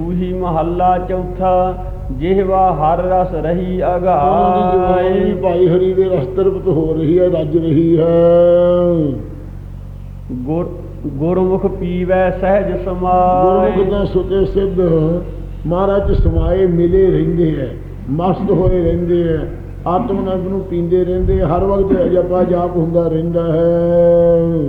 ਸੂਹੀ ਮਹੱਲਾ ਚੌਥਾ ਜਿਹਵਾ ਹਰ ਰਸ ਰਹੀ ਅਗਾਏ। ਭਾਈ ਹਰੀ ਦੇ ਰਸ ਤਰਪਤ ਹੋ ਰਹੀ ਹੈ ਰੱਜ ਰਹੀ ਹੈ। ਗੁਰ ਗੁਰਮੁਖ ਪੀਵੈ ਸਹਿਜ ਗੁਰਮੁਖ ਸਮਾਏ ਦਾ ਸੁਤੇ ਸਿੱਧ ਮਹਾਰਾਜ ਸਮਾਏ ਮਿਲੇ ਰਹਿੰਦੇ ਹੈ ਮਸਤ ਹੋਏ ਰਹਿੰਦੇ ਹੈ ਆਤਮਨੰਦ ਨੂੰ ਪੀਂਦੇ ਰਹਿੰਦੇ ਹਰ ਵਕਤ ਜਪਾ ਜਾਪ ਹੁੰਦਾ ਰਹਿੰਦਾ ਹੈ।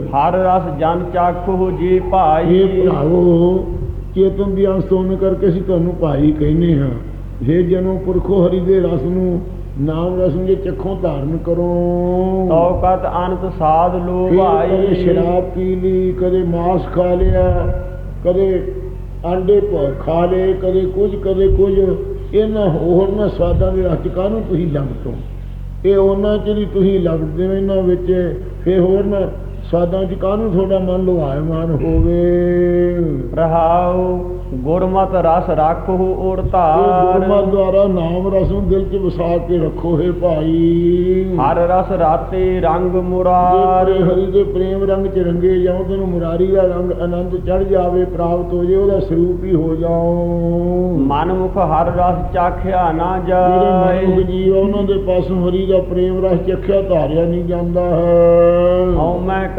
ਹਰ ਰਸ ਜਨ ਚਾਖੋ ਜੀ ਇਹ ਭਾਈ ਭਰਾਵੋ ਚੇਤਨ ਦੀ ਅੰਸ਼ ਹੋਣ ਕਰਕੇ ਅਸੀਂ ਤੁਹਾਨੂੰ ਭਾਈ ਕਹਿੰਦੇ ਹਾਂ। ਜੇ ਜਨੋ ਪੁਰਖੋ ਹਰੀ ਦੇ ਰਸ ਨੂੰ ਨਾਮ ਰਸ ਨੂੰ ਜੇ ਚੱਖੋਂ ਧਾਰਨ ਕਰੋ। ਤੌਕਤ ਅਨੰਤ ਸਾਧ ਲੋ ਭਾਈ ਕਦੇ ਸ਼ਰਾਬ ਪੀ ਲਈ ਕਦੇ ਮਾਸ ਖਾ ਲਿਆ ਕਦੇ ਆਂਡੇ ਪ- ਖਾ ਲਏ ਕਦੇ ਕੁਝ ਕਦੇ ਕੁਝ। ਇਹਨਾਂ ਹੋਰ ਨਾ ਸਵਾਦਾਂ ਦੇ ਰਸ ਕਾਹਨੂੰ ਤੁਸੀਂ ਲੰਘਤੋ ਇਹ ਉਹਨਾਂ ਚ ਹੀ ਤੁਸੀਂ ਲੰਘਦੇ ਹੋ ਇਹਨਾਂ ਵਿੱਚ। ਫਿਰ ਹੋਰ ਨਾ ਸਵਾਦਾਂ ਚ ਕਾਹਨੂੰ ਤੁਹਾਡਾ ਮਨ ਲੁਹਾਇਮਾਨ ਹੋਵੇ? ਰਹਾਉ ਗੁਰਮਤ ਰਸ ਰਾਖੋ ਓੜ ਇਹ ਧਾਰ ਗੁਰਮਤਿ ਦੁਆਰਾ ਨਾਮ ਰਸ ਨੂੰ ਦਿਲ 'ਚ ਵਸਾ ਕੇ ਰੱਖੋ ਹੈ ਭਾਈ। ਹਰ ਰਸ ਰਾਤੇ ਰੰਗ ਮੁਰਾਰ। ਹਰੀ ਦੇ ਪ੍ਰੇਮ ਰੰਗ 'ਚ ਰੰਗੇ ਜਾਓ ਤੈਨੂੰ ਮੁਰਾਰੀ ਦਾ ਰੰਗ ਆਨੰਦ ਚੜ ਜਾਵੇ ਪ੍ਰਾਪਤ ਹੋ ਜੇ ਉਹਦਾ ਸਰੂਪ ਹੀ ਹੋ ਜਾਓ ਮਨ ਮੁਖ ਹਰ ਰਸ ਚਾਖਿਆ ਨਾ ਜਿਹੜੇ ਮਨੁੱਖ ਜਾਏ ਜੀਵ ਆ, ਉਹਨਾਂ ਦੇ ਪਾਸੋਂ ਹਰੀ ਦਾ ਪ੍ਰੇਮ ਰਸ ਚਖਿਆ ਧਾਰਿਆ ਨਹੀਂ ਜਾਂਦਾ ਹੈ।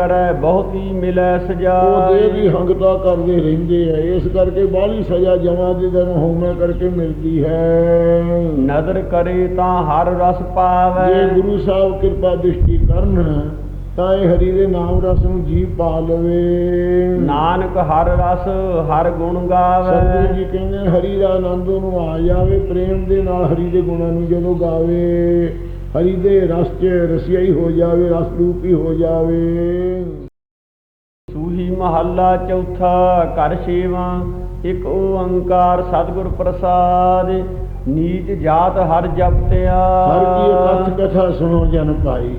ਕਰੈ ਬਹੁਤੀ ਮਿਲੈ ਉਹ ਦੇਹ ਦੀ ਸਜਾਏ ਹੰਗਤਾ ਕਰਦੇ ਰਹਿੰਦੇ ਆ ਇਸ ਕਰਕੇ ਬਾਹਲੀ ਸਜ਼ਾ ਜਮਾ ਦੇ ਦਿਨ ਹੋਮੈ ਕਰਕੇ ਮਿਲਦੀ ਹੈ। ਨਦਰ ਕਰੇ ਤਾਂ ਹਰ ਰਸ ਜੇ ਪਾਵੈ ਗੁਰੂ ਸਾਹਿਬ ਕਿਰਪਾ ਦ੍ਰਿਸ਼ਟੀ ਕਰਨ ਤਾਂ ਇਹ ਹਰੀ ਦੇ ਨਾਮ ਰਸ ਨੂੰ ਜੀ ਪਾ ਲਵੇ। ਨਾਨਕ ਹਰ ਰਸ ਹਰ ਗੁਣ ਸਤਿਗੁਰੂ ਗਾਵੈ ਜੀ ਕਹਿੰਦੇ ਨੇ, ਹਰੀ ਦਾ ਆਨੰਦ ਉਹਨੂੰ ਆ ਜਾਵੇ ਪ੍ਰੇਮ ਦੇ ਨਾਲ ਹਰੀ ਦੇ ਗੁਣਾਂ ਨੂੰ ਜਦੋਂ ਗਾਵੇ। ਹਰੀ ਦੇ ਰਸ 'ਚ ਰਸਿਆਈ ਹੋ ਜਾਵੇ ਰਸ ਰੂਪੀ ਹੋ ਜਾਵੇ। ਸੂਹੀ ਮਹੱਲਾ ਚੌਥਾ ਘਰ ਛੇਵਾਂ ਇੱਕ ਓੰਕਾਰ ਸਤਿਗੁਰ ਪ੍ਰਸਾਦ ਨੀਚ ਜਾਤ ਹਰ ਜਪਤਿਆ ਹਰ ਕੀ ਇਕੱਠ ਕਥਾ ਸੁਣੋ ਜਨ ਭਾਈ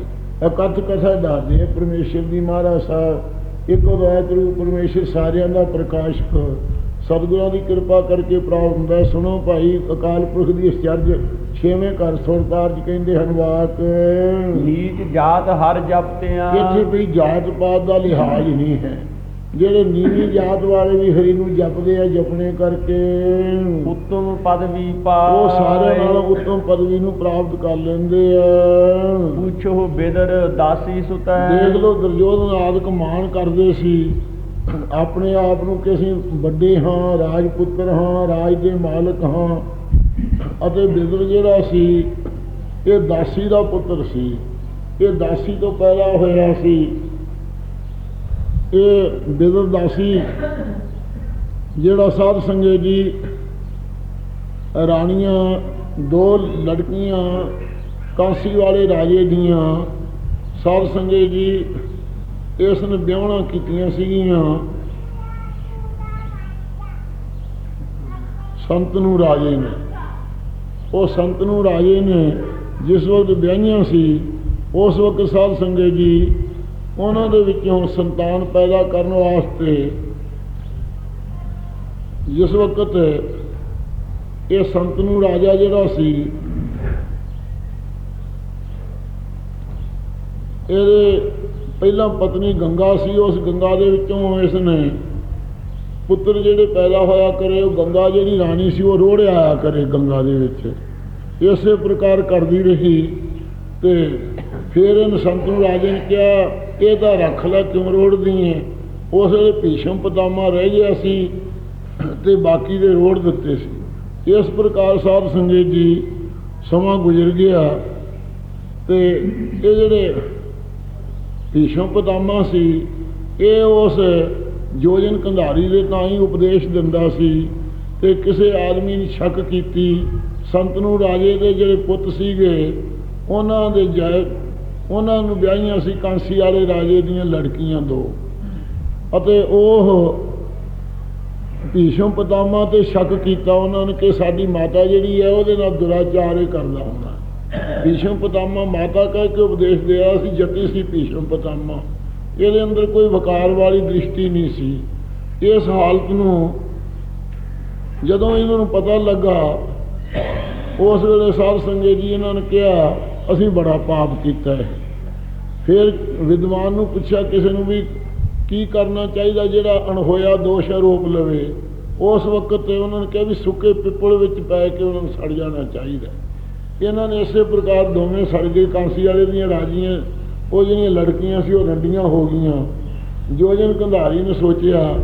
ਇਕੱਠ ਕਥਾ ਦੱਸਦੇ ਪਰਮੇਸ਼ਰ ਦੀ ਮਹਾਰਾਜ ਸਾਹਿਬ। ਇੱਕ ਅਦਵੈਤ ਰੂਪ ਪਰਮੇਸ਼ਰ ਸਾਰਿਆਂ ਦਾ ਪ੍ਰਕਾਸ਼ਕ ਸਤਿਗੁਰਾਂ ਦੀ ਕਿਰਪਾ ਕਰਕੇ ਪ੍ਰਾਪਤ ਹੁੰਦਾ। ਸੁਣੋ ਭਾਈ ਅਕਾਲ ਪੁਰਖ ਦੀ ਇਸ ਚਰਜ ਛੇਵੇਂ ਘਰ ਸੁਰਤਾਰਜ ਕਹਿੰਦੇ ਹਨ ਵਾਕ। ਨੀਚ ਜਾਤ ਹਰ ਜਪਤਿਆ ਇੱਥੇ ਵੀ ਜਾਤ ਪਾਤ ਦਾ ਲਿਹਾਜ਼ ਨਹੀਂ ਹੈ। ਜਿਹੜੇ ਨੀਵੀਂ ਜਾਤ ਵਾਲੇ ਵੀ ਹਰੀ ਨੂੰ ਜਪਦੇ ਆ ਜਪਣੇ ਕਰਕੇ। ਉਤਮ ਪਦਵੀ ਪਾਏ। ਉਹ ਸਾਰਿਆਂ ਨਾਲੋਂ ਉੱਤਮ ਪਦਵੀ ਨੂੰ ਪ੍ਰਾਪਤ ਕਰ ਲੈਂਦੇ ਆ। ਪੁੱਛੋ ਬਿਦਰ ਦਾਸੀ ਸੁਤੈ। ਦੇਖ ਲਓ ਦੁਰਯੋਧਨ ਆਦਿਕ ਮਾਣ ਕਰਦੇ ਸੀ। ਆਪਣੇ ਆਪ ਨੂੰ ਕਿ ਅਸੀਂ ਵੱਡੇ ਹਾਂ, ਰਾਜਪੁੱਤਰ ਹਾਂ, ਰਾਜ ਦੇ ਮਾਲਕ ਹਾਂ। ਅਤੇ ਬਿਦਰ ਜਿਹੜਾ ਸੀ, ਇਹ ਦਾਸੀ ਦਾ ਪੁੱਤਰ ਸੀ। ਇਹ ਦਾਸੀ ਤੋਂ ਪੈਦਾ ਹੋਇਆ ਸੀ। ਇਹ ਬਿਦਰ ਦਾਸੀ ਜਿਹੜਾ ਸਾਧ ਸੰਗਤ ਜੀ, ਰਾਣੀਆਂ, ਦੋ ਲੜਕੀਆਂ, ਕਾਂਸੀ ਵਾਲੇ ਰਾਜੇ ਦੀਆਂ ਸਾਧ ਸੰਗਤ ਜੀ ਇਸ ਨੇ ਵਿਆਹਣਾ ਕੀਤੀਆਂ ਸੀਗੀਆਂ। ਸੰਤ ਨੂੰ ਰਾਜੇ ਨੇ। ਉਹ ਸੰਤ ਨੂੰ ਰਾਜੇ ਨੇ, ਜਿਸ ਵਕਤ ਵਿਆਹੀਆਂ ਸੀ, ਉਸ ਵਕਤ ਸਾਧ ਸੰਗਤ ਜੀ ਉਹਨਾਂ ਦੇ ਵਿੱਚੋਂ ਸੰਤਾਨ ਪੈਦਾ ਕਰਨ ਵਾਸਤੇ ਜਿਸ ਵਕਤ ਇਹ ਸੰਤ ਨੂੰ ਰਾਜਾ ਜਿਹੜਾ ਸੀ, ਇਹਦੇ ਪਹਿਲਾਂ ਪਤਨੀ ਗੰਗਾ ਸੀ, ਉਸ ਗੰਗਾ ਦੇ ਵਿੱਚੋਂ ਇਸ ਨੇ ਪੁੱਤਰ ਜਿਹੜੇ ਪੈਦਾ ਹੋਇਆ ਕਰੇ, ਉਹ ਗੰਗਾ ਜਿਹੜੀ ਰਾਣੀ ਸੀ, ਉਹ ਰੋੜਿਆ ਆਇਆ ਕਰੇ ਗੰਗਾ ਦੇ ਵਿੱਚ। ਇਸੇ ਪ੍ਰਕਾਰ ਕਰਦੀ ਰਹੀ ਤੇ ਫਿਰ ਇਹਨ ਸੰਤ ਨੂੰ ਰਾਜੇ ਨੇ ਕਿਹਾ, ਇਹ ਤਾਂ ਰੱਖ ਲੈ, ਕਿਉਂ ਰੋੜਦੀ ਹੈ ਉਸ ਵੇਲੇ ਭੀਸ਼ਮ ਪਤਾਮਾ ਰਹਿ ਗਿਆ ਸੀ ਤੇ ਬਾਕੀ ਦੇ ਰੋੜ ਦਿੱਤੇ ਸੀ। ਇਸ ਪ੍ਰਕਾਰ ਸਾਹਿਬ ਸੰਗਤ ਜੀ ਸਮਾਂ ਗੁਜ਼ਰ ਗਿਆ ਤੇ ਇਹ ਜਿਹੜੇ ਭੀਸ਼ਮ ਪਤਾਮਾ ਸੀ। ਇਹ ਉਸ ਜੋਜਨ ਕੰਧਾਰੀ ਦੇ ਤਾਂ ਹੀ ਉਪਦੇਸ਼ ਦਿੰਦਾ ਸੀ ਤੇ ਕਿਸੇ ਆਦਮੀ ਨੇ ਸ਼ੱਕ ਕੀਤੀ। ਸੰਤ ਨੂੰ ਰਾਜੇ ਦੇ ਜਿਹੜੇ ਪੁੱਤ ਸੀਗੇ, ਉਹਨਾਂ ਦੇ ਜੈ, ਉਹਨਾਂ ਨੂੰ ਵਿਆਹੀਆਂ ਸੀ ਕਾਂਸੀ ਵਾਲੇ ਰਾਜੇ ਦੀਆਂ ਲੜਕੀਆਂ ਦੋ। ਅਤੇ ਉਹ ਭੀਸ਼ਮ ਪਤਾਮਾ ਤੇ ਸ਼ੱਕ ਕੀਤਾ ਉਹਨਾਂ ਨੇ ਕਿ ਸਾਡੀ ਮਾਤਾ ਜਿਹੜੀ ਹੈ ਉਹਦੇ ਨਾਲ ਦੁਰਾਚਾਰ ਇਹ ਕਰਦਾ ਹੁੰਦਾ। ਭੀਸ਼ਮ ਪਤਾਮਾ, ਮਾਤਾ ਕਹਿ ਕੇ ਉਪਦੇਸ਼ ਦਿਆ ਸੀ ਜਤੀ ਸੀ ਭੀਸ਼ਮ ਪਤਾਮਾ। ਇਹਦੇ ਅੰਦਰ ਕੋਈ ਵਕਾਰ ਵਾਲੀ ਦ੍ਰਿਸ਼ਟੀ ਨਹੀਂ ਸੀ। ਇਸ ਹਾਲਤ ਨੂੰ ਜਦੋਂ ਇਹਨਾਂ ਨੂੰ ਪਤਾ ਲੱਗਾ, ਉਸ ਵੇਲੇ ਸਾਧ ਸੰਗਤ ਜੀ ਇਹਨਾਂ ਨੇ ਕਿਹਾ, ਅਸੀਂ ਬੜਾ ਪਾਪ ਕੀਤਾ ਹੈ। ਫਿਰ ਵਿਦਵਾਨ ਨੂੰ ਪੁੱਛਿਆ ਕਿਸੇ ਨੂੰ ਵੀ ਕੀ ਕਰਨਾ ਚਾਹੀਦਾ ਜਿਹੜਾ ਅਣਹੋਇਆ ਦੋਸ਼ ਆਰੋਪ ਲਵੇ। ਉਸ ਵਕਤ ਤੇ ਉਹਨਾਂ ਨੇ ਕਿਹਾ ਵੀ ਸੁੱਕੇ ਪਿੱਪਲ ਵਿੱਚ ਪੈ ਕੇ ਉਹਨਾਂ ਨੂੰ ਸੜ ਜਾਣਾ ਚਾਹੀਦਾ ਇਹਨਾਂ ਨੇ ਇਸੇ ਪ੍ਰਕਾਰ ਦੋਵੇਂ ਸੜ ਗਏ। ਕਾਂਸੀ ਵਾਲੇ ਦੀਆਂ ਰਾਜੀਆਂ, ਉਹ ਜਿਹੜੀਆਂ ਲੜਕੀਆਂ ਸੀ, ਉਹ ਰੰਡੀਆਂ ਹੋ ਗਈਆਂ। ਜੋਜਨ ਕੰਧਾਰੀ ਨੇ ਸੋਚਿਆ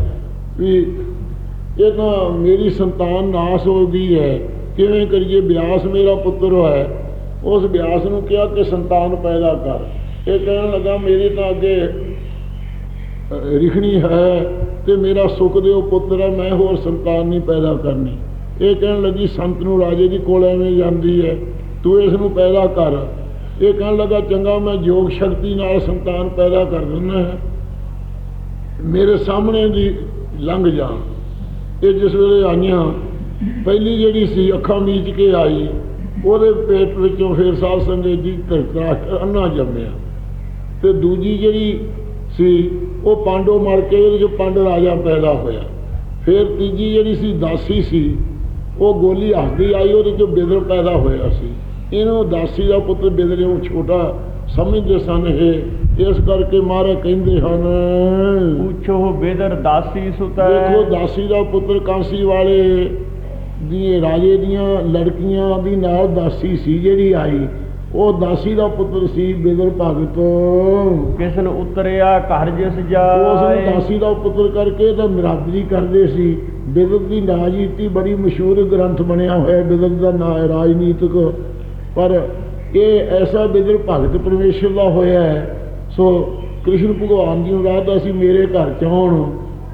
ਵੀ ਇਹ ਤਾਂ ਮੇਰੀ ਸੰਤਾਨ ਨਾਸ ਹੋ ਗਈ ਹੈ। ਕਿਵੇਂ ਕਰੀਏ? ਬਿਆਸ ਮੇਰਾ ਪੁੱਤਰ ਹੈ। ਉਸ ਬਿਆਸ ਨੂੰ ਕਿਹਾ ਕਿ ਸੰਤਾਨ ਪੈਦਾ ਕਰ। ਇਹ ਕਹਿਣ ਲੱਗਾ, ਮੇਰੀ ਤਾਂ ਅੱਗੇ ਰਿਖਣੀ ਹੈ ਤੇ ਮੇਰਾ ਸੁਖ ਉਹ ਪੁੱਤਰ ਹੈ, ਮੈਂ ਹੋਰ ਸੰਤਾਨ ਨਹੀਂ ਪੈਦਾ ਕਰਨੀ। ਇਹ ਕਹਿਣ ਲੱਗੀ, ਸੰਤ ਨੂੰ ਰਾਜੇ ਦੀ ਕੋਲ ਐਵੇਂ ਜਾਂਦੀ ਹੈ। ਤੂੰ ਇਸ ਨੂੰ ਪੈਦਾ ਕਰ। ਇਹ ਕਹਿਣ ਲੱਗਾ, ਚੰਗਾ, ਮੈਂ ਯੋਗ ਸ਼ਕਤੀ ਨਾਲ ਸੰਤਾਨ ਪੈਦਾ ਕਰ ਦਿੰਦਾ ਹੈ। ਮੇਰੇ ਸਾਹਮਣੇ ਦੀ ਲੰਘ ਜਾ। ਇਹ ਜਿਸ ਵੇਲੇ ਆਈਆਂ, ਪਹਿਲੀ ਜਿਹੜੀ ਸੀ, ਅੱਖਾਂ ਮੀਚ ਕੇ ਆਈ, ਉਹਦੇ ਪੇਟ ਵਿੱਚੋਂ ਫਿਰ ਸਾਧ ਸੰਗਤ ਜੀ ਧਰਤਰਾ ਅੰਨਾ ਜੰਮਿਆ। ਤੇ ਦੂਜੀ ਜਿਹੜੀ ਸੀ, ਉਹ ਪਾਂਡੋ ਮਰ ਕੇ ਉਹਦੇ ਚੋਂ ਪੰਡ ਰਾਜਾ ਪੈਦਾ ਹੋਇਆ। ਫਿਰ ਤੀਜੀ ਜਿਹੜੀ ਸੀ, ਦਾਸੀ ਸੀ, ਉਹ ਗੋਲੀ ਹੱਸਦੀ ਆਈ, ਉਹਦੇ ਚੋਂ ਬਿਦਰ ਪੈਦਾ ਹੋਇਆ ਸੀ। ਇਹਨੂੰ ਦਾਸੀ ਦਾ ਪੁੱਤਰ ਬਿਦਰ ਉਹ ਛੋਟਾ ਸਮਝਦੇ ਸਨ ਇਹ। ਇਸ ਕਰਕੇ ਮਹਾਰਾਜ ਕਹਿੰਦੇ ਹਨ ਪੁੱਛੋ ਬਿਦਰ ਦਾਸੀ ਸੁਤੈ ਦੇਖੋ ਦਾਸੀ ਦਾ ਪੁੱਤਰ ਕਾਂਸੀ ਵਾਲੇ ਦੀ ਰਾਜੇ ਦੀਆਂ ਲੜਕੀਆਂ ਦੀ ਨਾਲ ਦਾਸੀ ਸੀ ਜਿਹੜੀ ਆਈ। ਉਹ ਦਾਸੀ ਦਾ ਪੁੱਤਰ ਸੀ ਬਿਦਰ ਭਗਤ। ਕਿਸਨ ਉਤਰਿਆ ਘਰ ਜਿਸ ਉਸ ਨੂੰ ਜਾਏ ਦਾਸੀ ਦਾ ਪੁੱਤਰ ਕਰਕੇ ਤਾਂ ਮਿਰਾਦਰੀ ਕਰਦੇ ਸੀ। ਬਿਦਤ ਦੀ ਰਾਜਨੀਤੀ ਬੜੀ ਮਸ਼ਹੂਰ ਗ੍ਰੰਥ ਬਣਿਆ ਹੋਇਆ ਬਿਦਤ ਦਾ ਨਾਂ ਰਾਜਨੀਤਿਕ। ਪਰ ਇਹ ਐਸਾ ਬਿਦਰ ਭਗਤ ਪਰਮੇਸ਼ਰ ਦਾ ਹੋਇਆ ਹੈ। ਸੋ ਕ੍ਰਿਸ਼ਨ ਭਗਵਾਨ ਜੀ ਨੂੰ ਰਾਧਾ ਅਸੀਂ ਮੇਰੇ ਘਰ ਚ ਆਉਣ।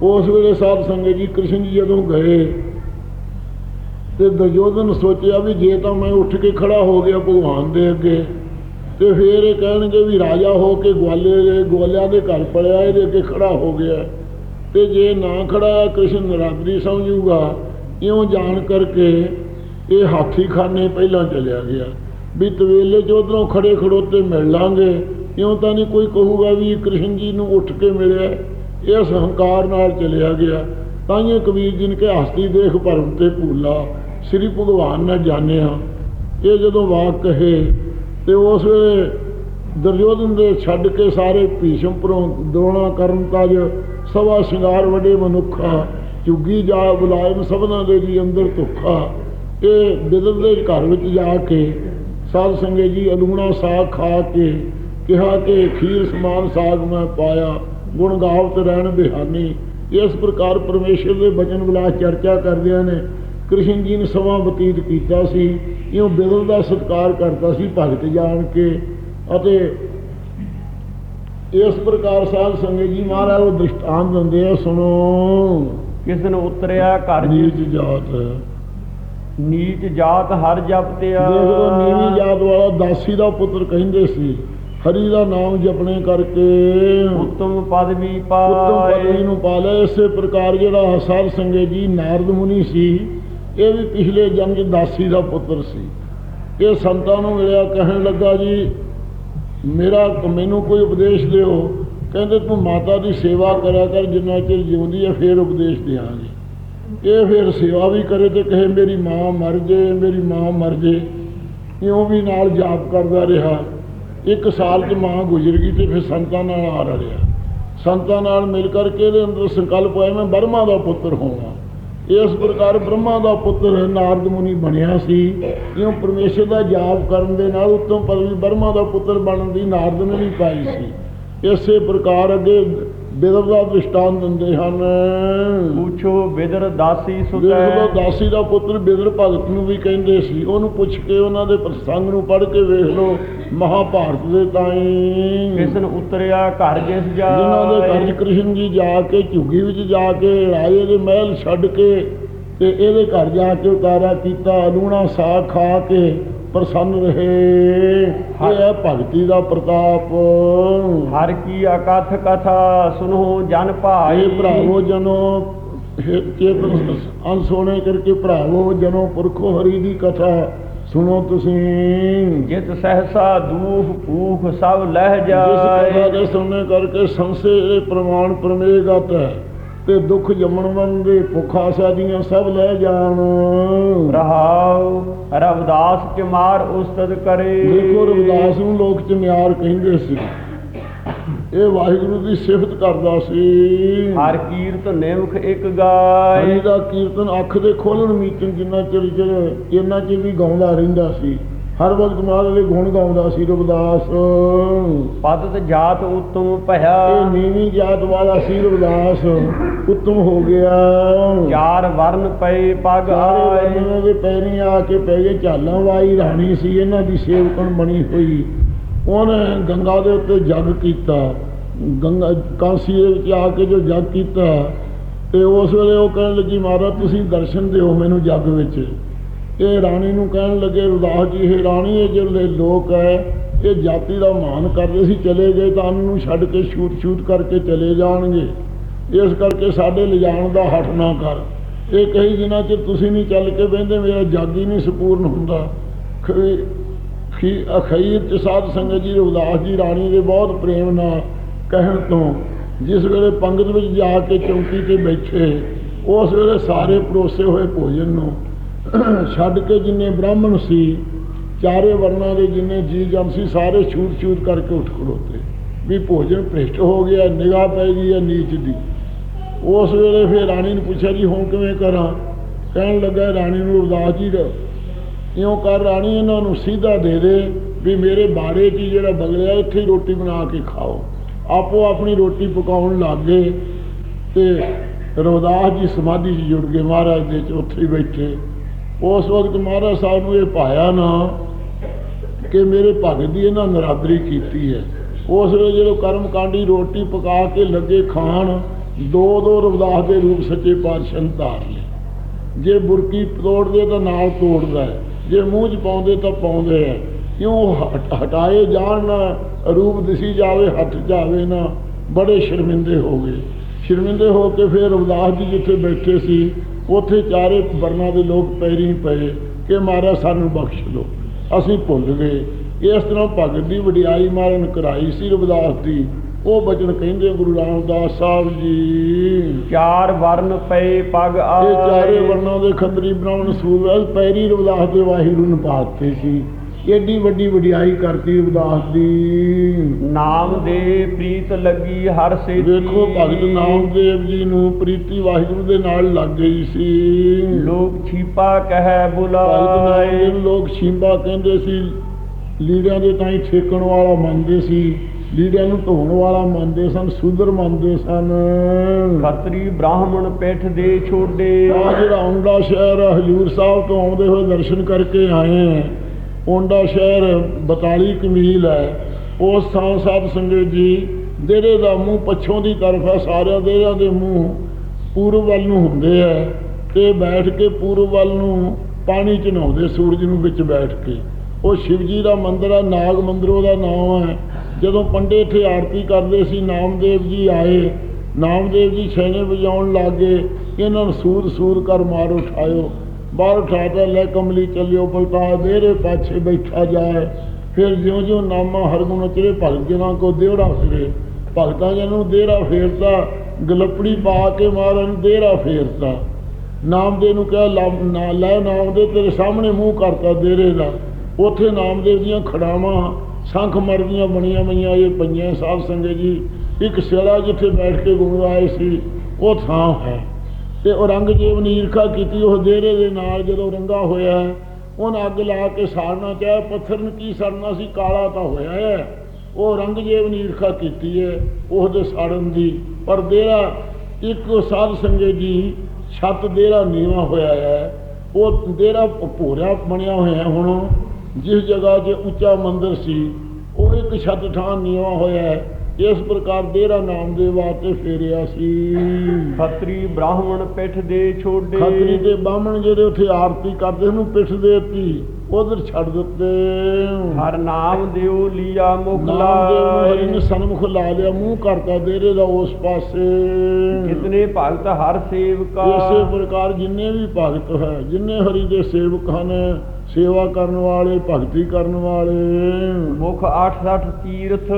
ਉਸ ਵੇਲੇ ਸਾਧ ਸੰਗਤ ਜੀ ਕ੍ਰਿਸ਼ਨ ਜੀ ਜਦੋਂ ਗਏ ਤੇ ਦੁਰਯੋਧਨ ਸੋਚਿਆ ਵੀ ਜੇ ਤਾਂ ਮੈਂ ਉੱਠ ਕੇ ਖੜਾ ਹੋ ਗਿਆ ਭਗਵਾਨ ਦੇ ਅੱਗੇ, ਤੇ ਫੇਰ ਇਹ ਕਹਿਣਗੇ ਵੀ ਰਾਜਾ ਹੋ ਕੇ ਗਵਾਲੇ ਦੇ ਗਵਾਲਿਆਂ ਦੇ ਘਰ ਪੜਿਆ ਇਹਦੇ ਅੱਗੇ ਖੜਾ ਹੋ ਗਿਆ। ਤੇ ਜੇ ਨਾ ਖੜਾ, ਕ੍ਰਿਸ਼ਨ ਨਰਾਦਰੀ ਸਮਝੂਗਾ। ਇਉਂ ਜਾਣ ਕਰਕੇ ਇਹ ਹਾਥੀ ਖਾਨੇ ਪਹਿਲਾਂ ਚਲਿਆ ਗਿਆ। ਵੀ ਤਵੇਲੇ ਚ ਉਧਰੋਂ ਖੜੇ ਖੜੋਤੇ ਮਿਲ ਲਾਂਗੇ। ਇਉਂ ਤਾਂ ਨਹੀਂ ਕੋਈ ਕਹੂਗਾ ਵੀ ਕ੍ਰਿਸ਼ਨ ਜੀ ਨੂੰ ਉੱਠ ਕੇ ਮਿਲਿਆ। ਇਸ ਹੰਕਾਰ ਨਾਲ ਚਲਿਆ ਗਿਆ। ਤਾਈਓ ਕਬੀਰ ਜੀ ਨੇ ਕਿ ਹਸਤੀ ਦੇਖ ਭਰਮ ਤੇ ਭੂਲਾ, ਸ੍ਰੀ ਭਗਵਾਨ ਨੇ ਜਾਣਿਆ। ਇਹ ਜਦੋਂ ਵਾਕ ਕਹੇ, ਤੇ ਉਸ ਵੇਲੇ ਦੁਰਯੋਧਨ ਦੇ ਛੱਡ ਕੇ ਸਾਰੇ ਭੀਸ਼ਮ ਪਰੋਂ ਦੋਣਾ ਕਰਨ ਤਜ ਸਵਾ ਸ਼ਿੰਗਾਰ ਵੱਡੇ ਮਨੁੱਖਾ ਚੁੱਗੀ ਜਾ ਬੁਲਾਇਮ ਸਭਨਾਂ ਦੇ ਜੀ ਅੰਦਰ ਧੁੱਖਾ। ਇਹ ਬਿਦਲ ਦੇ ਘਰ ਵਿੱਚ ਜਾ ਕੇ ਸਾਧ ਸੰਗਤ ਜੀ ਅਲੂਣਾ ਸਾਗ ਖਾ ਕੇ ਕਿਹਾ ਕਿ ਖੀਰ ਸਮਾਨ ਸਾਗ ਮੈਂ ਪਾਇਆ ਗੁਣ ਗਾਵਤ ਰਹਿਣ ਬਿਹਾਨੀ। ਇਸ ਪ੍ਰਕਾਰ ਪਰਮੇਸ਼ਰ ਦੇ ਬਚਨ ਵਿਲਾਸ ਚਰਚਾ ਕਰਦਿਆਂ ਨੇ ਕ੍ਰਿਸ਼ਨ ਜੀ ਨੇ ਸਮਾਂ ਬਤੀਤ ਕੀਤਾ ਸੀ ਇਉਂ ਬਿਦਲ ਦਾ ਸਤਿਕਾਰ ਕਰਦਾ ਸੀ ਭਗਤ ਜਾਣ ਕੇ। ਅਤੇ ਇਸ ਪ੍ਰਕਾਰ ਸਾਧ ਸੰਗਤ ਜੀ ਮਹਾਰਾਜ ਉਹ ਦ੍ਰਿਸ਼ਟਾਂਤ ਦਿੰਦੇ ਆ ਸੁਣੋ। ਕਿਸਨ ਉਤਰਿਆ ਘਰ ਨੀਚ ਜਾਤ। ਨੀਚ ਜਾਤ ਹਰ ਜਪਤਿਆ ਦੇਖ ਲਓ ਨੀਵੀਂ ਜਾਤ ਵਾਲਾ ਦਾਸੀ ਦਾ ਪੁੱਤਰ ਕਹਿੰਦੇ ਸੀ ਹਰੀ ਦਾ ਨਾਮ ਜਪਣੇ ਕਰਕੇ ਉੱਤਮ ਪਦ ਵੀ ਉੱਤਮ ਪਾਏ ਪਦਵੀ ਨੂੰ ਪਾ ਲਿਆ। ਇਸੇ ਪ੍ਰਕਾਰ ਜਿਹੜਾ ਸਾਧ ਸੰਗਤ ਜੀ ਨਾਰਦ ਮੁਨੀ ਸੀ ਇਹ ਵੀ ਪਿਛਲੇ ਜਨਮ 'ਚ ਦਾਸੀ ਦਾ ਪੁੱਤਰ ਸੀ। ਇਹ ਸੰਤਾਂ ਨੂੰ ਮਿਲਿਆ ਕਹਿਣ ਲੱਗਾ ਜੀ ਮੇਰਾ ਮੈਨੂੰ ਕੋਈ ਉਪਦੇਸ਼ ਦਿਓ। ਕਹਿੰਦੇ ਤੂੰ ਮਾਤਾ ਦੀ ਸੇਵਾ ਕਰਿਆ ਕਰ ਜਿੰਨਾ ਚਿਰ ਜਿਉਂਦੀ ਹੈ ਫੇਰ ਉਪਦੇਸ਼ ਦਿਆਂਗੇ। ਇਹ ਫਿਰ ਸੇਵਾ ਵੀ ਕਰੇ ਤੇ ਕਹੇ ਮੇਰੀ ਮਾਂ ਮਰ ਜੇ, ਮੇਰੀ ਮਾਂ ਮਰ ਜੇ। ਇਉਂ ਵੀ ਨਾਲ ਜਾਪ ਕਰਦਾ ਰਿਹਾ। ਇੱਕ ਸਾਲ 'ਚ ਮਾਂ ਗੁਜ਼ਰ ਗਈ ਤੇ ਫਿਰ ਸੰਤਾਂ ਨਾਲ ਆ ਰਿਹਾ ਸੰਤਾਂ ਨਾਲ ਮਿਲ ਕਰਕੇ ਇਹਦੇ ਅੰਦਰ ਸੰਕਲਪ ਹੋਇਆ, ਮੈਂ ਬ੍ਰਹਮਾ ਦਾ ਪੁੱਤਰ ਹੋਵਾਂ। ਇਸ ਪ੍ਰਕਾਰ ਬ੍ਰਹਮਾ ਦਾ ਪੁੱਤਰ ਨਾਰਦ ਮੁਨੀ ਬਣਿਆ ਸੀ। ਇਉਂ ਪਰਮੇਸ਼ਰ ਦਾ ਜਾਪ ਕਰਨ ਦੇ ਨਾਲ ਉੱਤਮ ਪਦਵੀ ਬ੍ਰਹਮਾ ਦਾ ਪੁੱਤਰ ਬਣਨ ਦੀ ਨਾਰਦ ਨੇ ਵੀ ਪਾਈ ਸੀ। ਇਸੇ ਪ੍ਰਕਾਰ ਅੱਗੇ ਬਿਦਰ ਦਾ ਦ੍ਰਿਸ਼ਟਾਂਤ ਦਿੰਦੇ ਹਨ। ਪੁੱਛੋ ਬਿਦਰ ਦਾਸੀ ਸੁਤੈ। ਦਾਸੀ ਦਾ ਪੁੱਤਰ ਬਿਦਰ ਭਗਤ ਨੂੰ ਵੀ ਕਹਿੰਦੇ ਸੀ। ਉਹਨੂੰ ਪੁੱਛ ਕੇ ਉਹਨਾਂ ਦੇ ਪ੍ਰਸੰਗ ਨੂੰ ਪੜ੍ਹ ਕੇ ਵੇਖ ਲਓ ਮਹਾਭਾਰਤ ਦੇ ਤਾਈਂ। ਕਿਸਨ ਉਤਰਿਆ ਘਰ ਜਿਸ ਜਿਨ੍ਹਾਂ ਦੇ ਘਰ ਕ੍ਰਿਸ਼ਨ ਜੀ ਜਾ ਕੇ ਝੁੱਗੀ ਵਿੱਚ ਜਾ ਕੇ ਰਾਜੇ ਦੇ ਮਹਿਲ ਛੱਡ ਕੇ ਤੇ ਇਹਦੇ ਘਰ ਜਾ ਕੇ ਉਤਾਰਾ ਕੀਤਾ ਲੂਣਾ ਸਾਗ ਖਾ ਕੇ ਪ੍ਰਸੰਨ ਰਹੇ। ਇਹ ਹੈ ਭਗਤੀ ਦਾ ਪ੍ਰਤਾਪ। ਹਰ ਕੀ ਅਕਥ ਕਥਾ ਸੁਨੋ ਜਨ ਭਾਈ। ਭਰਾਵੋ ਜਨੋ ਚੇਤਨ ਅਨਸੋਣੇ ਕਰਕੇ ਭਰਾਵੋ ਜਨੋ ਪੁਰਖੋ ਹਰੀ ਦੀ ਕਥਾ ਸੁਣੋ ਤੁਸੀਂ। ਜਿਤ ਸਹਸਾ ਦੂਖ ਭੂਖ ਸਭ ਲਹਿ ਜਿਸ ਕਥਾ ਜਾਏ। ਦੇ ਸੁਣਨੇ ਕਰਕੇ ਸੰਸੇ ਪ੍ਰਮਾਣ ਪ੍ਰਮੇਗਤ ਹੈ। ਤੇ ਦੁੱਖ ਜੰਮਣ ਵੰਦੇ ਭੁੱਖਾ ਸਾਦੀਆਂ ਸਭ ਲੈ ਜਾਣ। ਰਹਾਉ ਰਵਦਾਸ ਚ ਮਾਰ ਉਸਤਤ ਕਰੇ। ਦੇਖੋ ਰਵਿਦਾਸ ਨੂੰ ਲੋਕ ਚਮਿਆਰ ਕਹਿੰਦੇ ਸੀ। ਇਹ ਵਾਹਿਗੁਰੂ ਦੀ ਸਿਫਤ ਕਰਦਾ ਸੀ। ਹਰ ਕੀਰਤ ਨਿਮਖ ਇੱਕ ਹਰੀ ਗਾਏ ਦਾ ਕੀਰਤਨ ਅੱਖ ਦੇ ਖੋਲਣ ਮੀਚਣ ਜਿੰਨਾ ਚਿਰ ਚਿਰ ਇੰਨਾ ਚਿਰ ਵੀ ਗਾਉਂਦਾ ਰਹਿੰਦਾ ਸੀ। ਹਰ ਵਕਤ ਮਹਾਰਾਜ ਦੇ ਗੁਣ ਗਾਉਂਦਾ ਸੀ ਰਵਿਦਾਸ। ਪਦਤ ਜਾਤ ਉਤਮ ਇਹ ਭਇਆ ਨੀਵੀਂ ਜਾਤ ਵਾਲਾ ਸੀ ਰਵਿਦਾਸ। ਉੱਤਮ ਹੋ ਗਿਆ। ਚਾਰ ਵਰਨ ਪਏ ਪਗ ਆਏ। ਵਰਨਾਂ ਦੇ ਪੈਰੀਂ ਆ ਕੇ ਪੈ ਗਏ ਝਾਲਾਂ ਵਾਈ ਰਾਣੀ ਸੀ। ਇਹਨਾਂ ਦੀ ਸੇਵਕਣ ਬਣੀ ਹੋਈ। ਉਹਨੇ ਗੰਗਾ ਦੇ ਉੱਤੇ ਜਗ ਕੀਤਾ। ਗੰਗਾ ਕਾਂਸੀ ਦੇ ਵਿੱਚ ਆ ਕੇ ਜੋ ਜਗ ਕੀਤਾ ਤੇ ਉਸ ਵੇਲੇ ਉਹ ਕਹਿਣ ਲੱਗੀ ਮਹਾਰਾਜ ਤੁਸੀਂ ਦਰਸ਼ਨ ਦਿਓ ਮੈਨੂੰ ਜਗ ਵਿੱਚ। ਇਹ ਰਾਣੀ ਨੂੰ ਕਹਿਣ ਲੱਗੇ, ਰੁਦਾਸ ਜੀ, ਇਹ ਰਾਣੀ ਇਹ ਜਿਹੜੇ ਲੋਕ ਹੈ, ਇਹ ਜਾਤੀ ਦਾ ਮਾਨ ਕਰਦੇ ਸੀ, ਚਲੇ ਗਏ ਤਾਂ ਅੰਨ ਨੂੰ ਛੱਡ ਕੇ ਛੂਟ ਛੂਟ ਕਰਕੇ ਚਲੇ ਜਾਣਗੇ। ਇਸ ਕਰਕੇ ਸਾਡੇ ਲਿਜਾਣ ਦਾ ਹੱਠ ਨਾ ਕਰ। ਇਹ ਕਈ ਦਿਨਾਂ ਚ ਤੁਸੀਂ ਨਹੀਂ ਚੱਲ ਕੇ ਬਹਿੰਦੇ ਮੇਰਾ ਜਾਗੀ ਨਹੀਂ ਸੰਪੂਰਨ ਹੁੰਦਾ। ਖੀ- ਖੀ, ਅਖੀਰ ਚ ਸਾਧ ਸੰਗਤ ਜੀ ਰਵਿਦਾਸ ਜੀ, ਰਾਣੀ ਦੇ ਬਹੁਤ ਪ੍ਰੇਮ ਨਾਲ ਕਹਿਣ ਤੋਂ, ਜਿਸ ਵੇਲੇ ਪੰਗਤ ਵਿੱਚ ਜਾ ਕੇ ਚੌਂਕੀ ਤੇ ਬੈਠੇ, ਉਸ ਵੇਲੇ ਸਾਰੇ ਪਰੋਸੇ ਹੋਏ ਭੋਜਨ ਨੂੰ। ਛੱਡ ਕੇ ਜਿੰਨੇ ਬ੍ਰਾਹਮਣ ਸੀ, ਚਾਰੇ ਵਰਨਾਂ ਦੇ ਜਿੰਨੇ ਜੀ ਜਨ ਸੀ, ਸਾਰੇ ਛੂਤ ਛੂਤ ਕਰਕੇ ਉੱਠ ਖੜੋਤੇ। ਵੀ ਭੋਜਨ ਭ੍ਰਿਸ਼ਟ ਹੋ ਗਿਆ, ਨਿਗਾਹ ਪੈ ਗਈ ਹੈ ਨੀਚ ਦੀ। ਉਸ ਵੇਲੇ ਫਿਰ ਰਾਣੀ ਨੂੰ ਪੁੱਛਿਆ, ਜੀ, ਹੁਣ ਕਿਵੇਂ ਕਰਾਂ? ਕਹਿਣ ਲੱਗਾ, ਰਾਣੀ ਨੂੰ ਉਦਾਸ ਜੀ ਦਾ ਇਉਂ ਕਰ ਰਾਣੀ, ਇਹਨਾਂ ਨੂੰ ਸਿੱਧਾ ਦੇ ਦੇ ਵੀ ਮੇਰੇ ਬਾੜੇ 'ਚ ਹੀ ਜਿਹੜਾ ਬਗਲਿਆ ਇੱਥੇ ਹੀ ਰੋਟੀ ਬਣਾ ਕੇ ਖਾਓ। ਆਪੋ ਆਪਣੀ ਰੋਟੀ ਪਕਾਉਣ ਲੱਗ ਗਏ ਤੇ ਰਵਿਦਾਸ ਜੀ ਸਮਾਧੀ 'ਚ ਜੁੜ ਗਏ ਮਹਾਰਾਜ ਦੇ 'ਚ, ਉੱਥੇ ਹੀ ਬੈਠੇ। ਉਸ ਵਕਤ ਮਹਾਰਾਜ ਸਾਹਿਬ ਨੂੰ ਇਹ ਪਾਇਆ ਨਾ ਕਿ ਮੇਰੇ ਭਗਤ ਦੀ ਇਹਨਾਂ ਨਰਾਦਰੀ ਕੀਤੀ ਹੈ। ਉਸ ਵੇਲੇ ਜਦੋਂ ਕਰਮ ਕਾਂਡੀ ਰੋਟੀ ਪਕਾ ਕੇ ਲੱਗੇ ਖਾਣ, ਦੋ ਦੋ ਰਵਦਾਸ ਦੇ ਰੂਪ ਸੱਚੇ ਪਾਤਸ਼ਾਹ ਧਾਰ ਲਏ। ਜੇ ਬੁਰਕੀ ਤੋੜਦੇ ਤਾਂ ਨਾਲ ਤੋੜਦਾ ਜੇ ਮੂੰਹ 'ਚ ਪਾਉਂਦੇ ਤਾਂ ਪਾਉਂਦੇ ਆ ਕਿਉਂ ਹਟ- ਹਟਾਏ ਜਾਣ ਨਾ, ਰੂਪ ਦਿਸੀ ਜਾਵੇ ਹੱਥ ਜਾਵੇ ਨਾ, ਬੜੇ ਸ਼ਰਮਿੰਦੇ ਹੋ ਗਏ। ਸ਼ਰਮਿੰਦੇ ਹੋ ਕੇ ਫਿਰ ਰਵਿਦਾਸ ਜੀ ਜਿੱਥੇ ਬੈਠੇ ਸੀ ਉੱਥੇ ਚਾਰੇ ਵਰਨਾਂ ਦੇ ਲੋਕ ਪੈਰੀਂ ਪਏ ਕਿ ਮਹਾਰਾਜ ਸਾਨੂੰ ਬਖਸ਼ ਲਓ ਅਸੀਂ ਭੁੱਲ ਗਏ। ਇਸ ਤਰ੍ਹਾਂ ਭਗਤ ਦੀ ਵਡਿਆਈ ਮਾਰਨ ਕਰਾਈ ਸੀ ਰਵਿਦਾਸ ਦੀ। ਉਹ ਬਚਨ ਕਹਿੰਦੇ ਗੁਰੂ ਰਾਮਦਾਸ ਸਾਹਿਬ ਜੀ। ਚਾਰ ਵਰਨ ਪਏ ਪਗ ਇਹ ਚਾਰੇ ਵਰਨਾਂ ਦੇ ਖੰਦਰੀ ਬ੍ਰਾਹਮਣ ਸੂਰਜ ਪੈਰੀ ਰਵਿਦਾਸ ਦੇ ਵਾਹਿਗੁਰੂ ਨੂੰ ਪਾਤੇ ਸੀ। ਏਡੀ ਵੱਡੀ ਵਡਿਆਈ ਕਰਤੀ ਰਵਿਦਾਸ ਦੀ। ਨਾਮ ਦੇ ਪ੍ਰੀਤ ਲੱਗੀ ਹਰ ਸੇ ਵੇਖੋ ਭਗਤ ਨਾਮਦੇਵ ਜੀ ਨੂੰ ਪ੍ਰੀਤੀ ਵਾਹਿਗੁਰੂ ਦੇ ਨਾਲ ਲੱਗ ਗਈ ਸੀ। ਲੋਕ ਛੀਪਾ ਕਹਿ ਬੁਲਾਏ। ਲੋਕ ਸ਼ੀਂਬਾ ਕਹਿੰਦੇ ਸੀ ਲੀੜਿਆਂ ਦੇ ਤਾਈਂ ਠੇਕਣ ਵਾਲਾ ਮੰਨਦੇ ਸੀ ਲੀੜਿਆਂ ਨੂੰ ਧੋਣ ਵਾਲਾ ਮੰਨਦੇ ਸਨ ਸੂਦਰ ਮੰਨਦੇ ਸਨ। ਖੱਤਰੀ ਬ੍ਰਾਹਮਣ ਪਿੱਠ ਦੇ ਛੋਡੇ। ਆ ਜਿਹੜਾ ਔਂਡਾ ਸ਼ਹਿਰ ਹਜੂਰ ਸਾਹਿਬ ਤੋਂ ਆਉਂਦੇ ਹੋਏ ਦਰਸ਼ਨ ਕਰਕੇ ਆਏ ਆ ਸ਼ਹਿਰ 42 ਕਮੀਲ ਹੈ। ਉਸ ਥਾਂ ਸਾਧ ਸੰਗਤ ਜੀ, ਦੇਰੇ ਦਾ ਮੂੰਹ ਪੱਛੋਂ ਦੀ ਤਰਫ ਹੈ। ਸਾਰਿਆਂ ਦੇਰਾਂ ਦੇ ਮੂੰਹ ਪੂਰਬ ਵੱਲ ਨੂੰ ਹੁੰਦੇ ਆ ਤੇ ਬੈਠ ਕੇ ਪੂਰਬ ਵੱਲ ਨੂੰ ਪਾਣੀ ਚ ਸੂਰਜ ਨੂੰ ਵਿੱਚ ਬੈਠ ਕੇ। ਉਹ ਸ਼ਿਵ ਜੀ ਦਾ ਮੰਦਿਰ ਆ ਨਾਗ ਮੰਦਿਰ ਉਹਦਾ ਨਾਮ ਹੈ। ਜਦੋਂ ਪੰਡੇ ਇੱਥੇ ਆਰਤੀ ਕਰਦੇ ਸੀ, ਨਾਮਦੇਵ ਜੀ ਆਏ। ਨਾਮਦੇਵ ਜੀ ਛੈਣੇ ਵਜਾਉਣ ਲੱਗੇ। ਇਹਨਾਂ ਨੂੰ ਸੂਰ ਸੂਰ ਕਰ ਮਾਰ ਉਠਾਇਓ ਬਾਹਰ ਉਠਾਤਾ ਲੈ ਕਮਲੀ ਚੱਲਿਓ ਬਲਕਾ ਦੇਰੇ ਪਾਛੇ ਬੈਠਾ ਜਾਏ। ਫਿਰ ਜਿਉਂ ਜਿਉਂ ਨਾਮਾ ਹਰਗੁਣ ਚਰੇ ਭਗਤ ਜਨਾਂ ਕੋ ਦੇਵੜਾ ਫਿਰੇ। ਭਗਤਾਂ ਜਨਾਂ ਨੂੰ ਦੇਰਾ ਫੇਰਤਾ, ਗਲਪੜੀ ਪਾ ਕੇ ਮਾਰਨ ਨੂੰ ਦੇਰਾ ਫੇਰਤਾ। ਨਾਮਦੇਵ ਨੂੰ ਕਿਹਾ, ਲਾ- ਨਾ, ਲੈ ਨਾਮਦੇਵ, ਤੇਰੇ ਸਾਹਮਣੇ ਮੂੰਹ ਕਰਤਾ ਦੇਰੇ ਦਾ। ਉੱਥੇ ਨਾਮਦੇਵ ਦੀਆਂ ਖੜਾਵਾਂ, ਸੰਖ ਮਰਦੀਆਂ ਬਣੀਆਂ ਮਈਆਂ ਇਹ ਪਈਆਂ ਸਾਹਿਬ ਸੰਗਤ ਜੀ। ਇੱਕ ਸਿਲਾ ਜਿੱਥੇ ਬੈਠ ਕੇ ਗੁਣ ਆਏ ਸੀ, ਉਹ ਥਾਂ ਹੈ। ਤੇ ਔਰੰਗਜ਼ੇਬ ਨੇ ਈਰਖਾ ਕੀਤੀ, ਉਹ ਦੇਰੇ ਦੇ ਨਾਲ ਜਦੋਂ ਰੰਗਾ ਹੋਇਆ ਉਹਨ ਅੱਗ ਲਾ ਕੇ ਸਾੜਨਾ ਚਾਹਿਆ, ਪੱਥਰ ਨੂੰ ਕੀ ਸਾੜਨਾ ਸੀ, ਕਾਲਾ ਤਾਂ ਹੋਇਆ ਹੈ। ਉਹ ਔਰੰਗਜ਼ੇਬ ਨੇ ਈਰਖਾ ਕੀਤੀ ਹੈ ਉਹਦੇ ਸਾੜਨ ਦੀ। ਪਰ ਦੇਰਾ, ਇੱਕ ਸਾਧ ਸੰਗਤ ਜੀ ਛੱਤ ਦੇਰਾ ਨੀਵਾ ਹੋਇਆ ਹੈ। ਉਹ ਦੇਰਾ ਭੋਰਾ ਬਣਿਆ ਹੋਇਆ ਹੈ ਹੁਣ, ਜਿਸ ਜਗ੍ਹਾ 'ਤੇ ਉੱਚਾ ਮੰਦਰ ਸੀ, ਉਹ ਇੱਕ ਛੱਤ ਠਾਂ ਨੀਵਾ ਹੋਇਆ ਹੈ। ਇਸ ਪ੍ਰਕਾਰ ਦੇਰਾ ਨਾਮ ਦੇ ਵਾਸਤੇ ਫੇਰਿਆ ਸੀ। ਖੱਤਰੀ ਬ੍ਰਾਹਮਣ ਪਿੱਠ ਦੇ ਛੋਡੇ। ਖੱਤਰੀ ਤੇ ਬਾਹਮਣ ਜਿਹੜੇ ਉੱਥੇ ਆਰਤੀ ਕਰਦੇ ਉਹਨੂੰ ਪਿੱਠ ਦੇਤੀ ਉਧਰ ਛੱਡ ਦਿੱਤੇ। ਹਰ ਨਾਮ ਦਿਓ ਲੀਆ ਮੁਖ ਨੂੰ ਹਰੀ ਨੇ ਸਨਮੁਖ ਲਾ ਲਿਆ ਮੂੰਹ ਕਰਤਾ ਦੇਰੇ ਦਾ ਉਸ ਪਾਸੇ। ਜਿਤਨੇ ਭਗਤ ਹਰ ਸੇਵਕਾ। ਇਸੇ ਪ੍ਰਕਾਰ ਜਿੰਨੇ ਵੀ ਭਗਤ ਹੈ ਜਿੰਨੇ ਹਰੀ ਦੇ ਸੇਵਕ ਹਨ ਸੇਵਾ ਕਰਨ ਵਾਲੇ ਭਗਤੀ ਕਰਨ ਵਾਲੇ। ਮੁਖ 68 ਤੀਰਥ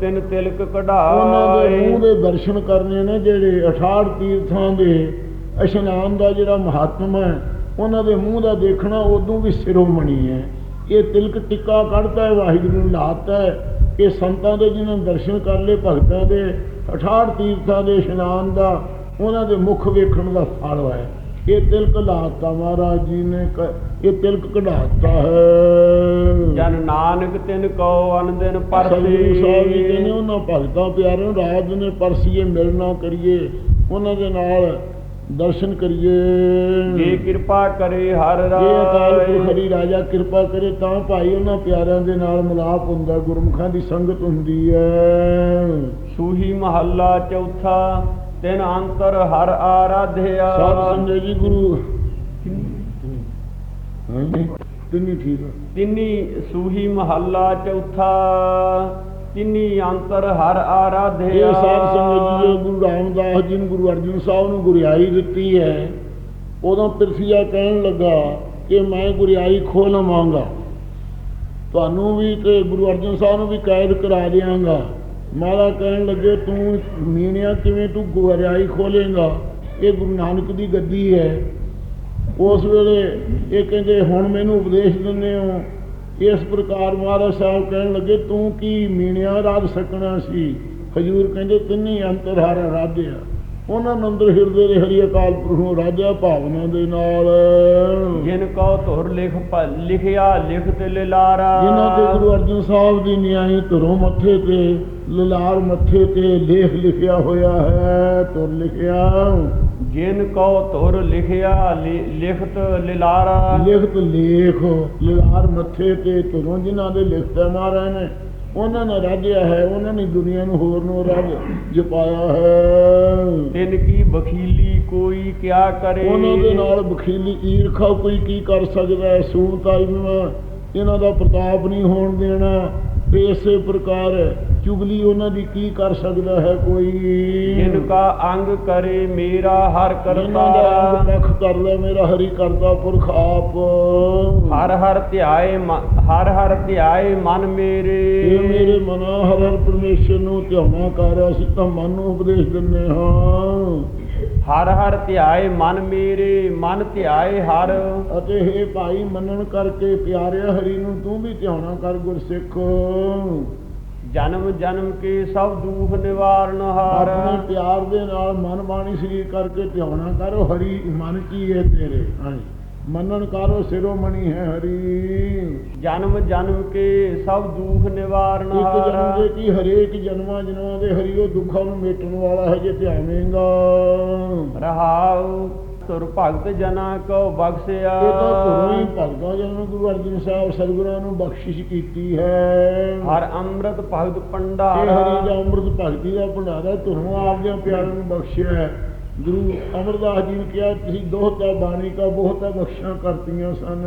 ਤਿੰਨ ਤਿਲਕ ਉਹਨਾਂ ਦੇ ਕਢਾਏ ਮੂੰਹ ਦੇ ਦਰਸ਼ਨ ਕਰਨੇ ਨੇ ਜਿਹੜੇ 68 ਤੀਰਥਾਂ ਦੇ ਇਸ਼ਨਾਨ ਦਾ ਜਿਹੜਾ ਮਹਾਤਮ ਹੈ ਉਹਨਾਂ ਦੇ ਮੂੰਹ ਦਾ ਦੇਖਣਾ ਉਦੋਂ ਵੀ ਸਿਰੋਮਣੀ ਹੈ। ਇਹ ਤਿਲਕ ਟਿੱਕਾ ਕੱਢਤਾ ਹੈ ਵਾਹਿਗੁਰੂ ਨੂੰ ਲਾਤਾ ਹੈ। ਇਹ ਸੰਤਾਂ ਦੇ ਜਿਨ੍ਹਾਂ ਨੇ ਦਰਸ਼ਨ ਕਰ ਲਏ ਭਗਤਾਂ ਦੇ 68 ਤੀਰਥਾਂ ਦੇ ਇਸ਼ਨਾਨ ਦਾ ਉਹਨਾਂ ਦੇ ਮੁਖ ਵੇਖਣ ਦਾ ਫਲ ਹੈ। ਇਹ ਤਿਲਕ ਲਾਤਾ ਮਹਾਰਾਜ ਜੀ ਨੇ ਇਹ ਤਿਲਕ ਕਢਾਤਾ ਹੈ। ਜਨ ਨਾਨਕ ਤਿਨ ਕੋ ਅਨ ਦਿਨ ਸਤਿਗੁਰੂ ਸਾਹਿਬ ਜੀ ਕਹਿੰਦੇ ਪਰਸੇ ਉਹਨਾਂ ਭਗਤਾਂ ਪਿਆਰਿਆਂ ਰਾਤ ਨੇ ਪਰਸੀਏ ਮਿਲਣਾ ਕਰੀਏ ਉਹਨਾਂ ਦੇ ਨਾਲ ਦਰਸ਼ਨ ਕਰੀਏ। ਜੇ ਕਿਰਪਾ ਕਰੇ ਹਰ ਜੇ ਅਕਾਲ ਪੁਰਖ ਹਰੀ ਰਾਜਾ ਕਿਰਪਾ ਕਰੇ ਤਾਂ ਭਾਈ ਉਹਨਾਂ ਪਿਆਰਿਆਂ ਦੇ ਨਾਲ ਮਿਲਾਪ ਹੁੰਦਾ ਗੁਰਮੁਖਾਂ ਦੀ ਸੰਗਤ ਹੁੰਦੀ ਹੈ। ਸੂਹੀ ਮਹੱਲਾ ਚੌਥਾ। ਤਿਨ ਅੰਤਰ ਹਰ ਆਰਾਧਿਆ। ਸਾਧ ਸੰਗਤ ਜੀ ਗੁਰੂ। ਤਿੰਨੀ ਠੀਕ ਤਿੰਨੀ ਸੂਹੀ ਮਹੱਲਾ ਚੌਥਾ ਤਿੰਨੀ ਅੰਤਰ ਹਰ ਆਰਾਧਿਆ। ਇਹ ਸਾਧ ਸੰਗਤ ਜੀ ਗੁਰੂ ਰਾਮਦਾਸ ਜੀ ਨੂੰ ਗੁਰੂ ਅਰਜਨ ਸਾਹਿਬ ਨੂੰ ਗੁਰਿਆਈ ਦਿੱਤੀ ਹੈ ਉਦੋਂ ਪਿਰਥੀਆ ਕਹਿਣ ਲੱਗਾ ਕਿ ਮੈਂ ਗੁਰਿਆਈ ਖੋਹ ਲਵਾਂਗਾ। ਤੁਹਾਨੂੰ ਵੀ ਤੇ ਗੁਰੂ ਅਰਜਨ ਸਾਹਿਬ ਨੂੰ ਵੀ ਕੈਦ ਕਰਾ ਦਿਆਂਗਾ। ਮਾਲਾ ਕਹਿਣ ਲੱਗੇ, ਤੂੰ ਮੀਣਿਆ ਕਿਵੇਂ? ਤੂੰ ਗੁਰਿਆਈ ਖੋਲੇਗਾ। ਇਹ ਗੁਰੂ ਨਾਨਕ ਦੀ ਗੱਦੀ ਹੈ। ਉਸ ਵੇਲੇ ਇਹ ਕਹਿੰਦੇ, ਹੁਣ ਮੈਨੂੰ ਉਪਦੇਸ਼ ਦਿੰਦੇ ਹੋ। ਇਸ ਪ੍ਰਕਾਰ ਮਹਾਰਾਜ ਸਾਹਿਬ ਕਹਿਣ ਲੱਗੇ, ਤੂੰ ਕੀ ਮੀਣਿਆ ਰਾਜ ਸਕਣਾ ਸੀ? ਹਜੂਰ ਕਹਿੰਦੇ, ਤਿੰਨੀ ਅੰਤਰ ਹਰ ਰਾਧਿਆ ਉਹਨਾਂ ਅੰਦਰ ਹਿਰਦੇ ਦੇ ਹਰੀ ਅਕਾਲ ਪੁਰਖ ਨੂੰ ਰਾਜਾ ਭਾਵਨਾ ਦੇ ਨਾਲ। ਜਿਨ ਕੋ ਧੁਰ ਲਿਖ ਲਿਖਿਆ ਲਿਖਤ ਲਿਲਾਰਾ। ਜਿਨ੍ਹਾਂ ਤੇ ਗੁਰੂ ਅਰਜਨ ਸਾਹਿਬ ਦੀ ਨਿਆਈ ਧਰੋਂ ਮੱਥੇ ਤੇ ਲਲਾਰ ਮੱਥੇ ਤੇ ਲੇਖ ਲਿਖਿਆ ਹੋਇਆ ਹੈ ਤੁਰ ਲਿਖਿਆ। ਜਿਨ ਕੋ ਧੁਰ ਲਿਖਿਆ ਲਿਖਤ ਲਿਲਾਰਾ। ਲਿਖਤ ਲੇਖ ਲਲਾਰ ਮੱਥੇ ਤੇ ਧਰੋਂ ਜਿਨ੍ਹਾਂ ਦੇ ਲਿਖਤ ਮਾਰੇ ਨੇ। ਉਹਨਾਂ ਨੇ ਰਾਜਿਆ ਹੈ ਉਹਨਾਂ ਨੇ ਦੁਨੀਆ ਨੂੰ ਹੋਰ ਨੂੰ ਰਾਜ ਜਪਾਇਆ ਹੈ। ਤਿਨ ਕੀ ਬਖੀਲੀ ਕੋਈ ਕਿਆ ਕਰੇ? ਉਹਨਾਂ ਦੇ ਨਾਲ ਬਖੀਲੀ ਈਰਖਾ ਕੋਈ ਕੀ ਕਰ ਸਕਦਾ ਹੈ? ਸੂਤਾਈ ਇਹਨਾਂ ਦਾ ਪ੍ਰਤਾਪ ਨਹੀਂ ਹੋਣ ਦੇਣਾ। ਤੇ ਇਸੇ ਪ੍ਰਕਾਰ ਚੁਗਲੀ ਉਹਨਾਂ ਦੀ ਕੀ ਕਰ ਸਕਦਾ ਹੈ ਕੋਈ? ਜਿਨ ਕਾ ਅੰਗ ਕਰੇ ਮੇਰਾ ਹਰ ਕਰਤਾ। ਪੱਖ ਕਰਦਾ ਮੇਰਾ ਹਰੀ ਕਰਤਾ ਪੁਰਖ ਆਪ। ਹਰ ਹਰ ਧਿਆਏ ਹਰ ਹਰ ਧਿਆਏ ਮਨ ਮੇਰੇ। ਇਹ ਮੇਰੇ ਮਨਾ ਹਰ ਹਰ ਪਰਮੇਸ਼ਰ ਨੂੰ ਧਿਆਉਣਾ ਕਰ ਅਸੀਂ ਤਾਂ ਮਨ ਨੂੰ ਉਪਦੇਸ਼ ਦਿੰਦੇ ਹਾਂ। ਹਰ ਹਰ ਧਿਆਏ ਮਨ ਮੇਰੇ ਮਨ ਧਿਆਏ ਹਰ। ਅਤੇ ਇਹ ਭਾਈ ਮੰਨਣ ਕਰਕੇ ਪਿਆਰਿਆ ਹਰੀ ਨੂੰ ਤੂੰ ਵੀ ਧਿਆਉਣਾ ਕਰ ਗੁਰਸਿੱਖ। ਜਨਮ ਜਨਮ ਕੇ ਸਭ ਦੁਖ ਨਿਵਾਰਨ ਹਾਰ। ਆਪਣੇ ਪਿਆਰ ਦੇ ਨਾਲ ਮਨ ਬਾਣੀ ਸਰੀਰ ਕਰਕੇ ਧਿਆਉਣਾ ਕਰੋ ਹਰੀ ਮਨ ਕੀ ਹੈ ਤੇਰੇ? ਹਾਂਜੀ ਮੰਨਣ ਕਰੋ ਸਿਰੋਮਣੀ ਹੈ ਹਰੀ। ਜਨਮ ਜਨਮ ਕੇ ਸਭ ਦੁਖ ਨਿਵਾਰਨ ਇੱਕ ਜਨਮ ਹਾਰ ਦੇ ਕੀ ਹਰੇਕ ਜਨਮਾਂ ਜਨਮਾਂ ਦੇ ਹਰੀ ਉਹ ਦੁੱਖਾਂ ਨੂੰ ਮੇਟਣ ਵਾਲਾ ਹੈ ਜੇ ਧਿਆਵੇਂਗਾ। ਰਹਾਉ ਤੁਰ ਭਗਤ ਜਨਾ ਕੋ ਬਖਸ਼ਿਆ। ਇਹ ਤਾਂ ਘਰੋਂ ਹੀ ਭਗਤਾਂ ਜਨ ਗੁਰੂ ਅਰਜਨ ਸਾਹਿਬ ਸਤਿਗੁਰਾਂ ਨੂੰ ਬਖਸ਼ਿਸ਼ ਕੀਤੀ ਹੈ। ਹਰ ਅੰਮ੍ਰਿਤ ਭਗਤ ਇਹ ਭੰਡਾਰ ਹਰੀ ਦਾ ਅੰਮ੍ਰਿਤ ਭਗਤੀ ਦਾ ਭੰਡਾਰਾ ਤੁਹਾਨੂੰ ਆਪਦੇ ਪਿਆਰਿਆਂ ਨੂੰ ਬਖਸ਼ਿਆ ਹੈ। ਗੁਰੂ ਅਮਰਦਾਸ ਜੀ ਨੇ ਕਿਹਾ ਤੁਸੀਂ ਦੋਹਤਾ ਬਾਣੀ ਕਾ ਬਹੁਤਾ ਬਖਸ਼ਾਂ ਕਰਤੀਆਂ ਸਨ।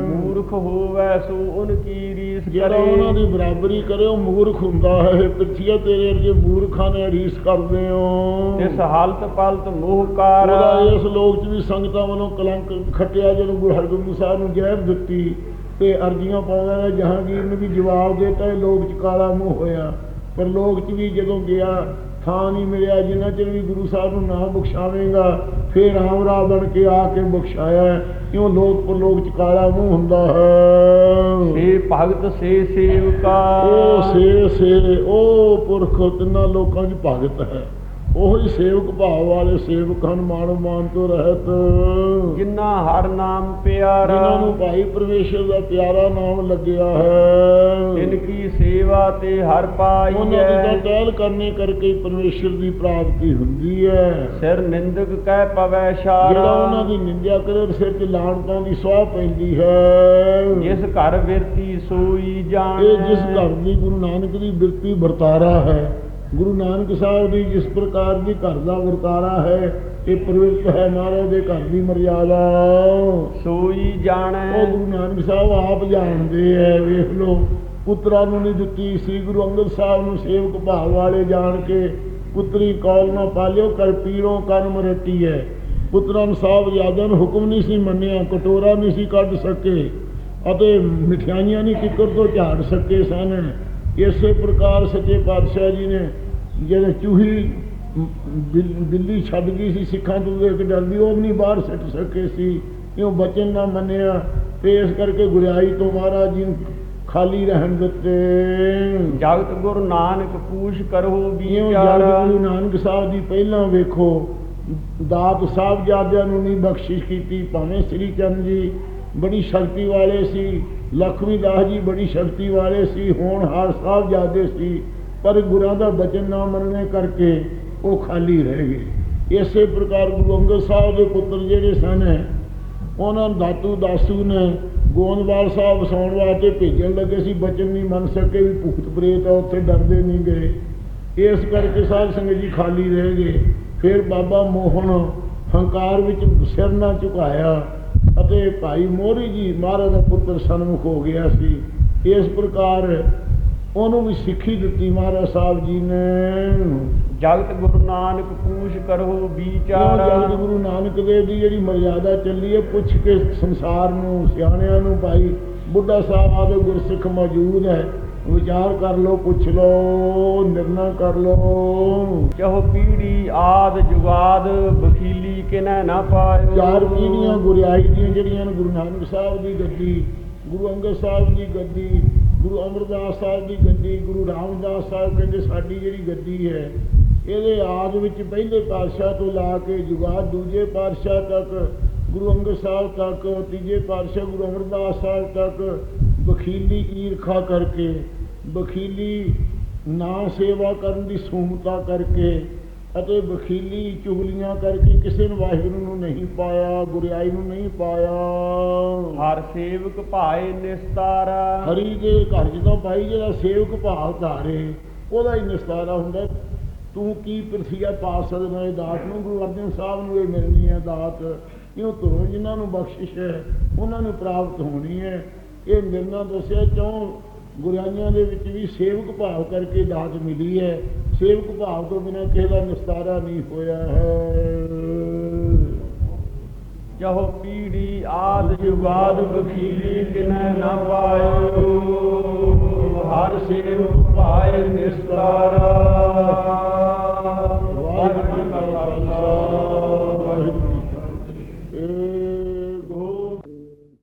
ਮੂਰਖ ਹੋਵੇ ਸੋ ਉਨ ਕੀ ਰੀਸ ਜਿਹੜਾ ਉਹਨਾਂ ਦੀ ਕਰੇ ਬਰਾਬਰੀ ਕਰੇ ਉਹ ਮੂਰਖ ਹੁੰਦਾ ਹੈ। ਪਿੱਛੀਆ ਤੇਰੇ ਵਰਗੇ ਮੂਰਖਾਂ ਨੇ ਰੀਸ ਕਰਦੇ ਹੋ। ਇਸ ਹਾਲਤ ਪਲਤ ਮੋਹਕਾਰ। ਉਹਦਾ ਇਸ ਲੋਕ 'ਚ ਵੀ ਸੰਗਤਾਂ ਵੱਲੋਂ ਕਲੰਕ ਖੱਟਿਆ ਜਦੋਂ ਗੁਰੂ ਹਰਗੋਬਿੰਦ ਸਾਹਿਬ ਨੂੰ ਜ਼ਹਿਰ ਦਿੱਤੀ ਤੇ ਅਰਜ਼ੀਆਂ ਪਾਉਂਦਾ ਰਿਹਾ। ਜਹਾਂਗੀਰ ਨੇ ਵੀ ਜਵਾਬ ਦਿੱਤਾ ਇਹ ਲੋਕ 'ਚ ਕਾਲਾ ਮੂੰਹ ਹੋਇਆ। ਪਰ ਲੋਕ 'ਚ ਵੀ ਜਦੋਂ ਗਿਆ ਥਾਂ ਨਹੀਂ ਮਿਲਿਆ ਜਿੰਨਾ ਚਿਰ ਵੀ ਗੁਰੂ ਸਾਹਿਬ ਨੂੰ ਨਾ ਬਖਸ਼ਾਵੇਂਗਾ ਫੇਰ ਰਾਮ ਬਣ ਕੇ ਆ ਕੇ ਬਖਸ਼ਾਇਆ ਕਿਉਂ ਲੋਕ ਪਰ ਲੋਕ 'ਚ ਕਾਲਾ ਮੂੰਹ ਹੁੰਦਾ ਹੈ? ਸੇ ਭਗਤ ਸੇ ਸੇਵਕਾ। ਉਹ ਸੇ ਸੇ ਉਹ ਪੁਰਖ ਤਿੰਨਾਂ ਲੋਕਾਂ 'ਚ ਭਗਤ ਹੈ। ਉਹ ਹੀ ਸੇਵਕ ਭਾਵ ਵਾਲੇ ਸੇਵਕ ਹਨ ਮਾਨਵ ਮਾਨ ਤੋਂ ਰਹਿਤ। ਜਿਨ੍ਹਾਂ ਹਰ ਨਾਮ ਪਿਆਰਾ। ਜਿਨ੍ਹਾਂ ਨੂੰ ਭਾਈ ਪਰਮੇਸ਼ਰ ਦਾ ਪਿਆਰਾ ਨਾਮ ਲੱਗਿਆ ਹੈ। ਤਿਨ ਕੀ ਸੇਵਾ ਤੇ ਹਰ ਪਾਈ ਉਹਨਾਂ ਦੀ ਤਾਂ ਹੈ ਟਹਿਲ ਕਰਨੇ ਕਰਕੇ ਹੀ ਪਰਮੇਸ਼ਰ ਦੀ ਪ੍ਰਾਪਤੀ ਹੁੰਦੀ ਹੈ। ਸਿਰ ਨਿੰਦਕ ਕਹਿ ਪਵੈ ਜਿਹੜਾ ਉਹਨਾਂ ਸ਼ਾਰਾ ਦੀ ਨਿੰਦਿਆ ਕਰੇ ਸਿਰ 'ਚ ਲਾਣਤਾਂ ਦੀ ਸਵਾਹ ਪੈਂਦੀ ਹੈ। ਜਿਸ ਘਰ ਵਿਰਤੀ ਸੋਈ ਜਾਣ। ਇਹ ਜਿਸ ਘਰ ਦੀ ਗੁਰੂ ਨਾਨਕ ਦੀ ਬਿਰਤੀ ਵਰਤਾਰਾ ਹੈ। ਗੁਰੂ ਨਾਨਕ ਸਾਹਿਬ ਦੀ ਜਿਸ ਪ੍ਰਕਾਰ ਦੀ ਘਰ ਦਾ ਵਰਤਾਰਾ ਹੈ ਇਹ ਪ੍ਰਵਿਰਤ ਹੈ ਮਹਾਰਾਜ ਦੇ ਘਰ ਦੀ ਮਰਿਆਦਾ। ਸੋਈ ਜਾਣੈ। ਉਹ ਗੁਰੂ ਨਾਨਕ ਸਾਹਿਬ ਆਪ ਜਾਣਦੇ ਐ ਵੇਖ ਲਓ। ਪੁੱਤਰਾਂ ਨੂੰ ਨਹੀਂ ਦਿੱਤੀ ਸ੍ਰੀ ਗੁਰੂ ਅੰਗਦ ਸਾਹਿਬ ਨੂੰ ਸੇਵਕ ਭਾਵ ਵਾਲੇ ਜਾਣ ਕੇ ਪੁੱਤਰੀ ਕੌਲ ਨਾ ਪਾਲਿਓ ਕਰ ਪੀਰੋਂ ਕਰਮ ਰਤੀ ਹੈ ਪੁੱਤਰਾਂ ਨੂੰ ਸਾਹਿਬ ਯਾਦਾਂ ਨੂੰ ਹੁਕਮ ਨਹੀਂ ਸੀ ਮੰਨਿਆ ਕਟੋਰਾ ਨਹੀਂ ਸੀ ਕੱਢ ਸਕੇ ਅਤੇ ਮਠਿਆਈਆਂ ਨਹੀਂ ਕਿੱਕਰ ਤੋਂ ਝਾੜ ਸਕੇ ਸਨ। ਇਸੇ ਪ੍ਰਕਾਰ ਸੱਚੇ ਪਾਤਸ਼ਾਹ ਜੀ ਨੇ ਜਿਹੜੇ ਚੂਹੀ ਬਿੱਲ- ਛੱਡ ਗਈ ਸੀ ਸਿੱਖਾਂ ਤੋਂ ਦੇਖ ਡਰਦੀ ਉਹ ਵੀ ਨਹੀਂ ਬਾਹਰ ਸਿੱਟ ਸਕੇ ਸੀ। ਕਿਉਂ ਬਚਨ ਨਾ ਮੰਨਿਆ। ਤੇ ਇਸ ਕਰਕੇ ਗੁਰਿਆਈ ਤੋਂ ਮਹਾਰਾਜ ਜੀ ਖਾਲੀ ਰਹਿਣ ਦਿੱਤੇ। ਜਗਤ ਗੁਰੂ ਨਾਨਕ ਪੂਛ ਕਰੋ ਵਿਚਾਰ। ਜਦ ਗੁਰੂ ਨਾਨਕ ਸਾਹਿਬ ਦੀ ਪਹਿਲਾਂ ਵੇਖੋ। ਦਾਤ ਸਾਹਿਬਜ਼ਾਦਿਆਂ ਨੂੰ ਨਹੀਂ ਬਖਸ਼ਿਸ਼ ਕੀਤੀ ਭਾਵੇਂ ਸ੍ਰੀ ਚੰਦ ਜੀ ਬੜੀ ਸ਼ਕਤੀ ਵਾਲੇ ਸੀ ਲਖਮੀ ਦਾਸ ਜੀ ਬੜੀ ਸ਼ਕਤੀ ਵਾਲੇ ਸੀ ਹੋਣਹਾਰ ਸਾਹਿਬਜ਼ਾਦੇ ਸੀ। ਪਰ ਗੁਰਾਂ ਦਾ ਬਚਨ ਨਾ ਮੰਨਣੇ ਕਰਕੇ ਉਹ ਖਾਲੀ ਰਹਿ ਗਏ। ਇਸੇ ਪ੍ਰਕਾਰ ਗੁਰੂ ਅੰਗਦ ਸਾਹਿਬ ਦੇ ਪੁੱਤਰ ਜਿਹੜੇ ਸਨ, ਉਹਨਾਂ ਦਾਤੂ ਦਾਸੂ ਨੇ ਗੋਂਦਵਾਲ ਸਾਹਿਬ ਵਸਾਉਣ ਵਾਸਤੇ ਭੇਜਣ ਲੱਗੇ ਸੀ। ਬਚਨ ਨਹੀਂ ਮੰਨ ਸਕੇ ਵੀ ਭੂਤ ਪ੍ਰੇਤ ਆ, ਉੱਥੇ ਡਰਦੇ ਨਹੀਂ ਗਏ। ਇਸ ਕਰਕੇ ਸਾਹਿਬ ਸੰਗਤ ਜੀ ਖਾਲੀ ਰਹਿ ਗਏ। ਫਿਰ ਬਾਬਾ ਮੋਹਨ ਹੰਕਾਰ ਵਿੱਚ ਸਿਰ ਨਾ ਝੁਕਾਇਆ ਅਤੇ ਭਾਈ ਮੋਹਰੀ ਜੀ ਮਹਾਰਾਜ ਦਾ ਪੁੱਤਰ ਸਨਮੁਖ ਹੋ ਗਿਆ ਸੀ। ਇਸ ਪ੍ਰਕਾਰ ਉਹਨੂੰ ਵੀ ਸਿੱਖੀ ਦਿੱਤੀ ਮਹਾਰਾਜ ਸਾਹਿਬ ਜੀ ਨੇ। ਜਗਤ ਗੁਰੂ ਨਾਨਕ ਪੂਛ ਕਰੋ ਵਿਚਾਰ। ਜਗਤ ਗੁਰੂ ਨਾਨਕ ਦੇਵ ਦੀ ਜਿਹੜੀ ਮਰਿਆਦਾ ਚੱਲੀ ਹੈ ਪੁੱਛ ਕੇ ਸੰਸਾਰ ਨੂੰ ਸਿਆਣਿਆਂ ਨੂੰ ਭਾਈ ਬੁੱਢਾ ਸਾਹਿਬ ਆਦੇ ਗੁਰਸਿੱਖ ਮੌਜੂਦ ਹੈ ਵਿਚਾਰ ਕਰ ਲਓ ਪੁੱਛ ਲਓ ਨਿਰਣਾ ਕਰ ਲਓ। ਚਹੁ ਪੀੜੀ ਆਦ ਜੁਗਾਦ ਬਖੀਲੀ ਕਿਨੈ ਨਾ ਪਾਇਓ। ਚਾਰ ਪੀੜ੍ਹੀਆਂ ਗੁਰਿਆਈ ਦੀਆਂ ਜਿਹੜੀਆਂ ਗੁਰੂ ਨਾਨਕ ਸਾਹਿਬ ਦੀ ਗੱਦੀ ਗੁਰੂ ਅੰਗਦ ਸਾਹਿਬ ਦੀ ਗੱਦੀ ਗੁਰੂ ਅਮਰਦਾਸ ਸਾਹਿਬ ਦੀ ਗੱਦੀ, ਗੁਰੂ ਰਾਮਦਾਸ ਸਾਹਿਬ ਕਹਿੰਦੇ ਸਾਡੀ ਜਿਹੜੀ ਗੱਦੀ ਹੈ, ਇਹਦੇ ਆਦ ਵਿੱਚ ਪਹਿਲੇ ਪਾਤਸ਼ਾਹ ਤੋਂ ਲਾ ਕੇ ਜੁਗਾਦ ਦੂਜੇ ਪਾਤਸ਼ਾਹ ਤੱਕ, ਗੁਰੂ ਅੰਗਦ ਸਾਹਿਬ ਤੱਕ, ਤੀਜੇ ਪਾਤਸ਼ਾਹ ਗੁਰੂ ਅਮਰਦਾਸ ਸਾਹਿਬ ਤੱਕ ਬਖੀਲੀ ਈਰਖਾ ਕਰਕੇ, ਬਖੀਲੀ ਨਾ ਸੇਵਾ ਕਰਨ ਦੀ ਸੂਮਤਾ ਕਰਕੇ ਅਤੇ ਬਖੀਲੀ ਚੁਗਲੀਆਂ ਕਰਕੇ ਕਿਸੇ ਨੂੰ ਵਾਹਿਗੁਰੂ ਨੂੰ ਨਹੀਂ ਪਾਇਆ ਗੁਰਿਆਈ ਨੂੰ ਨਹੀਂ ਪਾਇਆ। ਹਰ ਸੇਵਕ ਭਾਏ ਨਿਸਤਾਰਾ। ਹਰੀ ਦੇ ਘਰ ਜਦੋਂ ਭਾਈ ਜਿਹੜਾ ਸੇਵਕ ਭਾਵ ਧਾਰੇ ਉਹਦਾ ਹੀ ਨਿਸਤਾਰਾ ਹੁੰਦਾ। ਤੂੰ ਕੀ ਪ੍ਰਥੀਆ ਪਾ ਸਕਦਾ ਇਹ ਦਾਤ ਨੂੰ? ਗੁਰੂ ਅਰਜਨ ਸਾਹਿਬ ਨੂੰ ਇਹ ਮਿਲਣੀ ਹੈ ਦਾਤ। ਕਿਉਂ ਤੁਰੋਂ ਜਿਨ੍ਹਾਂ ਨੂੰ ਬਖਸ਼ਿਸ਼ ਹੈ ਉਹਨਾਂ ਨੂੰ ਪ੍ਰਾਪਤ ਹੋਣੀ ਹੈ। ਇਹ ਨਿਰਣਾ ਦੱਸਿਆ ਚੌਂ ਗੁਰਾਈਆਂ ਦੇ ਵਿੱਚ ਵੀ ਸੇਵਕ ਭਾਵ ਕਰਕੇ ਦਾਤ ਮਿਲੀ ਹੈ। ਸੇਵਕ ਭਾਵ ਤੋਂ ਬਿਨਾਂ ਕਿਸੇ ਦਾ ਨਿਸਤਾਰਾ ਨਹੀਂ ਹੋਇਆ ਹੈ। ਜਹੋ ਪੀੜੀ ਆਦ ਜੁਗਾਦ ਬਖੀਲੀ ਕਿਨੈ ਨਾ ਪਾਇਓ। ਹਰ ਸੇਵਕ ਪਾਏ ਨਿਸਤਾਰਾ।